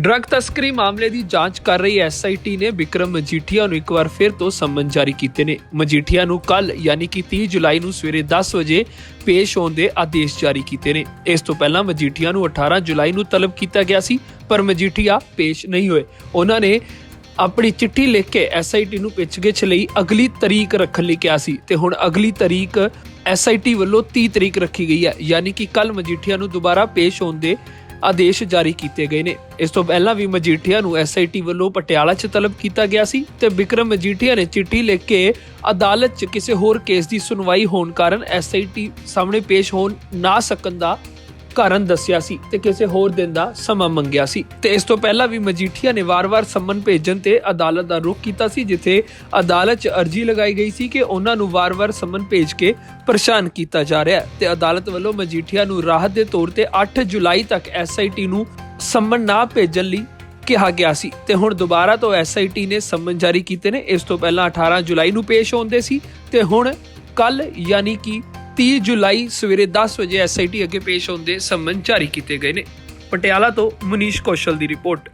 Drug ਤਸਕਰੀ ਮਾਮਲੇ ਦੀ ਜਾਂਚ ਕਰ ਰਹੀ ਐਸਆਈਟੀ ਨੇ ਵਿਕਰਮ ਮਜੀਠੀਆ ਨੂੰ ਇੱਕ ਵਾਰ ਫਿਰ ਤੋਂ ਸੰਮਨ ਜਾਰੀ ਕੀਤੇ ਨੇ। ਮਜੀਠੀਆ ਨੂੰ ਕੱਲ ਯਾਨੀ ਕਿ 30 ਜੁਲਾਈ ਨੂੰ ਸਵੇਰੇ 10 ਵਜੇ ਪੇਸ਼ ਹੋਣ ਦੇ ਆਦੇਸ਼ ਜਾਰੀ ਕੀਤੇ ਨੇ। ਇਸ ਤੋਂ ਪਹਿਲਾਂ ਮਜੀਠੀਆ ਨੂੰ 18 ਜੁਲਾਈ ਨੂੰ ਤਲਬ ਕੀਤਾ ਗਿਆ ਸੀ, ਪਰ ਮਜੀਠੀਆ ਪੇਸ਼ ਨਹੀਂ ਹੋਏ। ਉਹਨਾਂ ਨੇ ਆਪਣੀ ਚਿੱਠੀ ਲਿਖ ਕੇ ਐਸਆਈਟੀ ਨੂੰ ਪੁੱਛਗਿੱਛ ਲਈ ਅਗਲੀ ਤਰੀਕ ਰੱਖਣ ਲਈ ਕਿਹਾ ਸੀ ਤੇ ਹੁਣ ਅਗਲੀ ਤਰੀਕ ਐਸਆਈਟੀ ਵੱਲੋਂ 30 ਤਰੀਕ ਰੱਖੀ ਗਈ ਹੈ। ਯਾਨੀ ਕਿ ਕੱਲ ਮਜੀਠੀਆ ਨੂੰ ਦੁਬਾਰਾ ਪੇਸ਼ ਹੋਣ ਦੇ ਆਦੇਸ਼ ਜਾਰੀ ਕੀਤੇ ਗਏ ਨੇ। ਇਸ ਤੋਂ ਪਹਿਲਾਂ ਵੀ ਮਜੀਠੀਆ ਨੂੰ ਐਸਆਈਟੀ ਵੱਲੋਂ ਪਟਿਆਲਾ 'ਚ ਤਲਬ ਕੀਤਾ ਗਿਆ ਸੀ ਤੇ ਵਿਕਰਮ ਮਜੀਠੀਆ ਨੇ ਚਿੱਠੀ ਲਿਖ ਕੇ ਅਦਾਲਤ 'ਚ ਕਿਸੇ ਹੋਰ ਕੇਸ ਦੀ ਸੁਣਵਾਈ ਹੋਣ ਕਾਰਨ ਐਸਆਈਟੀ ਸਾਹਮਣੇ ਪੇਸ਼ ਹੋਣ ਨਾ ਸਕਣ ਦਾ ਕਾਰਨ ਦੱਸਿਆ ਸੀ ਤੇ ਕਿਸੇ ਹੋਰ ਦਿਨ ਦਾ ਸਮਾਂ ਮੰਗਿਆ ਸੀ। ਤੇ ਇਸ ਤੋਂ ਪਹਿਲਾਂ ਵੀ ਮਜੀਠੀਆ ਨੇ ਵਾਰ-ਵਾਰ ਸੰਮਨ ਭੇਜਣ ਤੇ ਅਦਾਲਤ ਦਾ ਰੁਖ ਕੀਤਾ ਸੀ, ਜਿੱਥੇ ਅਦਾਲਤ 'ਚ ਅਰਜੀ ਲਗਾਈ ਗਈ ਸੀ ਕਿ ਉਹਨਾਂ ਨੂੰ ਵਾਰ-ਵਾਰ ਸੰਮਨ ਭੇਜ ਕੇ ਪਰੇਸ਼ਾਨ ਕੀਤਾ ਜਾ ਰਿਹਾ ਹੈ। ਤੇ ਅਦਾਲਤ ਵੱਲੋਂ ਮਜੀਠੀਆ ਨੂੰ ਰਾਹਤ ਦੇ ਤੌਰ ਤੇ 8 ਜੁਲਾਈ ਤੱਕ ਐਸਆਈਟੀ ਨੂੰ ਸੰਮਨ ਨਾ ਭੇਜਣ ਲਈ ਕਿਹਾ ਗਿਆ ਸੀ। ਤੇ ਹੁਣ ਦੁਬਾਰਾ ਤੋਂ ਐਸਆਈਟੀ ਨੇ ਸੰਮਨ ਜਾਰੀ ਕੀਤੇ ਨੇ। ਇਸ ਤੋਂ ਪਹਿਲਾਂ 18 ਜੁਲਾਈ ਨੂੰ ਪੇਸ਼ ਹੁੰਦੇ ਸੀ ਤੇ ਹੁਣ ਕੱਲ ਯਾਨੀ ਕਿ 30 ਜੁਲਾਈ ਸਵੇਰੇ 10 ਵਜੇ ਐਸਆਈਟੀ ਅੱਗੇ ਪੇਸ਼ ਹੋਣ ਦੇ ਸੰਮਨ ਜਾਰੀ ਕੀਤੇ ਗਏ ਨੇ। ਪਟਿਆਲਾ ਤੋਂ ਮਨੀਸ਼ ਕੌਸ਼ਲ ਦੀ ਰਿਪੋਰਟ।